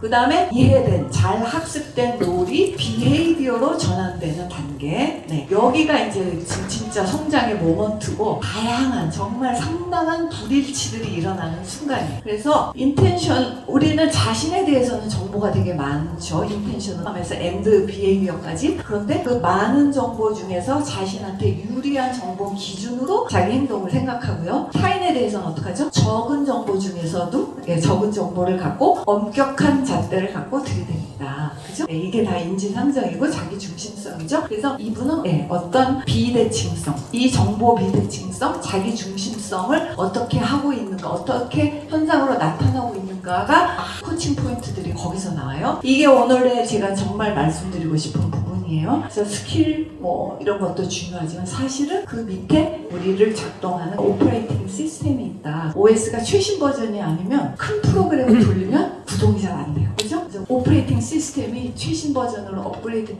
그 다음에 이해된, 잘 학습된 롤이 비헤이비어로 전환되는 단계. 네. 여기가 이제 진- 진짜 성장의 모먼트고, 다양한, 정말 상당한 불일치들이 일어나는 순간이에요. 그래서 인텐션, 우리는 자신에 대해서는 정보가 되게 많죠. 인텐션을 하면서 엔드 비헤이비어까지. 그런데 그 많은 정보 중에서 자신한테 유리한 정보 기준으로 자기 행동을 생각하고요. 타인에 대해서는 어떡하죠? 적은 정보 중에서도 예, 적은 정보를 갖고 엄격한 잣대를 갖고 들이댑니다. 그죠? 예, 이게 다 인지상정이고 자기 중심성이죠. 그래서 이분은 예, 어떤 비대칭성, 이 정보 비대칭성, 자기 중심성을 어떻게 하고 있는가, 어떻게 현상으로 나타나고 있는가가 코칭 포인트들이 거기서 나와요. 이게 오늘의 제가 정말 말씀드리고 싶은 부분이에요. 그래서 스킬 뭐 이런 것도 중요하지만 사실은 그 밑에 우리를 작동하는 오퍼레이팅 시스템이 있다. OS가 최신 버전이 아니면 큰 프로그램을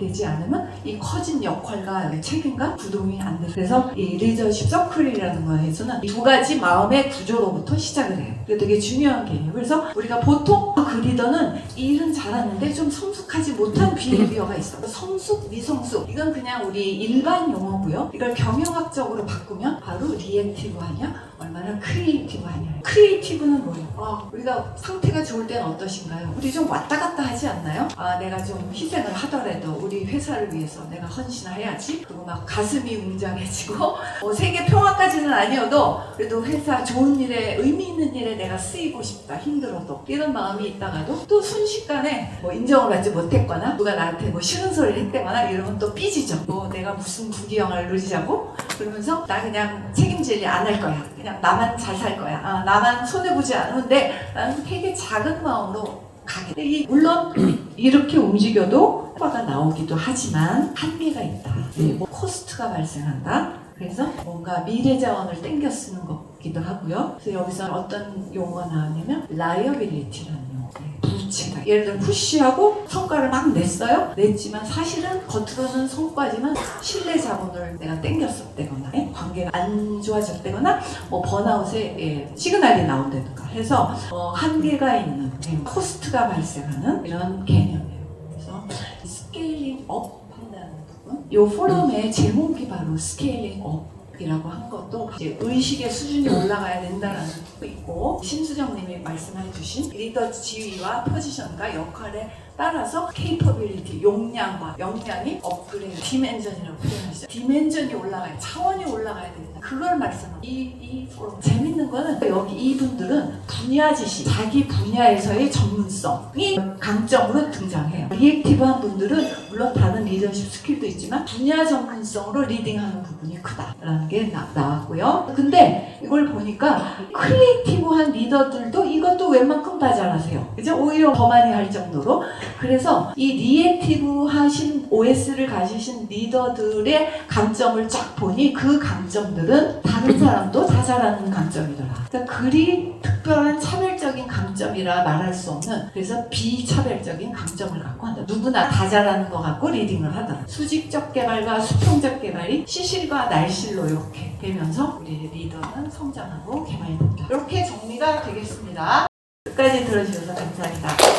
되지 않으면 이 커진 역할과 책임과 구동이 안 돼요. 그래서 이 리더십 서클이라는 거에서는 이두 가지 마음의 구조로부터 시작을 해요. 이게 되게 중요한 개념이에요. 그래서 우리가 보통 그 리더는 일은 잘하는데 좀 성숙하지 못한 비헤비어가 있어. 성숙, 미성숙. 이건 그냥 우리 일반 용어고요. 이걸 경영학적으로 바꾸면 바로 리액티브하냐, 얼마나 크리에이티브하냐. 크리에이티브는 뭐예요? 아, 우리가 상태가 좋을 때는 어떠신가요? 우리 좀 왔다 갔다 하지 않나요? 아, 내가 좀 희생을 하더라도 우리 회사를 위해서 내가 헌신해야지. 그리고 막 가슴이 웅장해지고 뭐 세계 평화까지는 아니어도 그래도 회사 좋은 일에 의미 있는 일에 내가 쓰이고 싶다. 힘들어도 이런 마음이 있다가도 또 순식간에 뭐 인정을 받지 못했거나 누가 나한테 뭐 싫은 소리를 했다거나 이러면 또 삐지죠. 뭐 내가 무슨 부귀영화를 누리자고 그러면서 나 그냥 책임질 일 안 할 거야. 그냥 나만 잘 살 거야. 아, 나만 손해 보지 않는데 나는 되게 작은 마음으로 가게. 이 물론 이렇게 움직여도 효과가 나오기도 하지만 한계가 있다. 네, 뭐 코스트가 발생한다. 그래서 뭔가 미래 자원을 땡겨 쓰는 것기도 하고요. 그래서 여기서 어떤 용어가 나왔냐면. 네, 부채다. 예를 들어 푸시하고 성과를 막 냈어요. 냈지만 사실은 겉으로는 성과지만 신뢰 자본을 내가 땡겼었다거나 예? 관계가 안 좋아졌다거나 뭐 번아웃에 예, 시그널이 나온다든가 해서 어, 한계가 있는 예, 코스트가 발생하는 이런 개념이에요. 그래서 스케일링 업 한다는 부분. 이 포럼의 제목이 바로 스케일링 업. 이라고 한 것도 이제 의식의 수준이 올라가야 된다라는 것도 있고 심수정님이 말씀해 주신 리더 지위와 포지션과 역할에 따라서 케이퍼빌리티 용량과 역량이 업그레이드 디멘전이라고 표현하시죠. 디멘전이 올라가야 차원이 올라가야 된다 그걸 말씀하고 이이 포럼 재밌는 거는 여기 이분들은 분야 지식 자기 분야에서의 전문성이 강점으로 등장해요. 리액티브한 분들은 물론 다른 리더십 스킬도 있지만 분야 전문성으로 리딩하는 부분이 크다라는 게 나, 나왔고요. 근데 이걸 보니까 크리에이티브한 리더들도 이것도 웬만큼 다 잘하세요. 그죠? 오히려 더 많이 할 정도로. 그래서 이 리액티브 하신 OS를 가지신 리더들의 강점을 쫙 보니 그 강점들 은 다른 사람도 다 잘하는 강점이더라. 그러니까 그리 특별한 차별적인 강점이라 말할 수 없는 그래서 비차별적인 강점을 갖고 한다. 누구나 다 잘하는 것 같고 리딩을 하더라. 수직적 개발과 수평적 개발이 시실과 날실로 이렇게 되면서 우리 리더는 성장하고 개발된다. 이렇게 정리가 되겠습니다. 끝까지 들어주셔서 감사합니다.